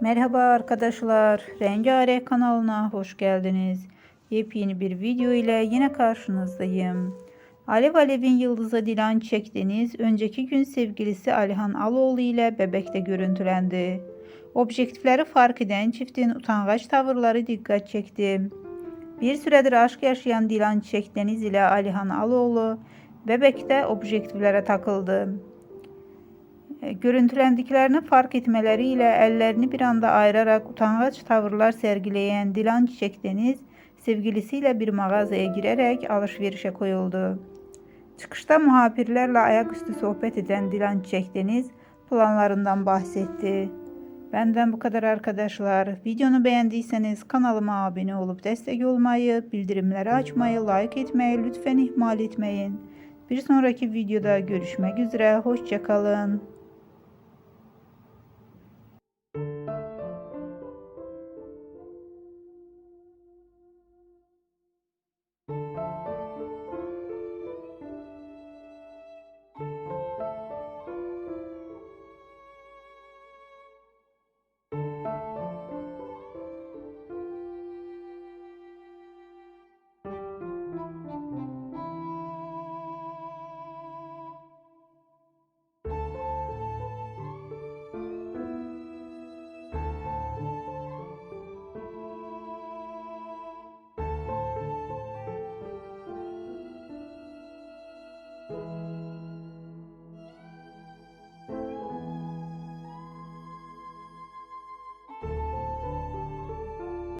Merhaba arkadaşlar, Rengarenk kanalına hoş geldiniz. Yepyeni bir video ile yine karşınızdayım. Alev Alev'in yıldızı Dilan Çekdeniz, önceki gün sevgilisi Alihan Aloğlu ile bebekte görüntülendi. Objektifleri fark eden çiftin utangaç tavırları dikkat çekti. Bir süredir aşk yaşayan Dilan Çekdeniz ile Alihan Aloğlu, bebekte objektiflere takıldı. E, Görüntülendiklerini fark etmeleriyle ellerini bir anda ayırarak utangaç tavırlar sergileyen Dilan Çiçek Deniz, sevgilisiyle bir mağazaya girerek alışverişe koyuldu. Çıkışta muhabirlerle ayaküstü sohbet eden Dilan Çiçek Deniz planlarından bahsetti. Benden bu kadar arkadaşlar. Videonu beğendiyseniz kanalıma abone olup destek olmayı, bildirimleri açmayı, like etmeyi lütfen ihmal etmeyin. Bir sonraki videoda görüşmek üzere. Hoşçakalın.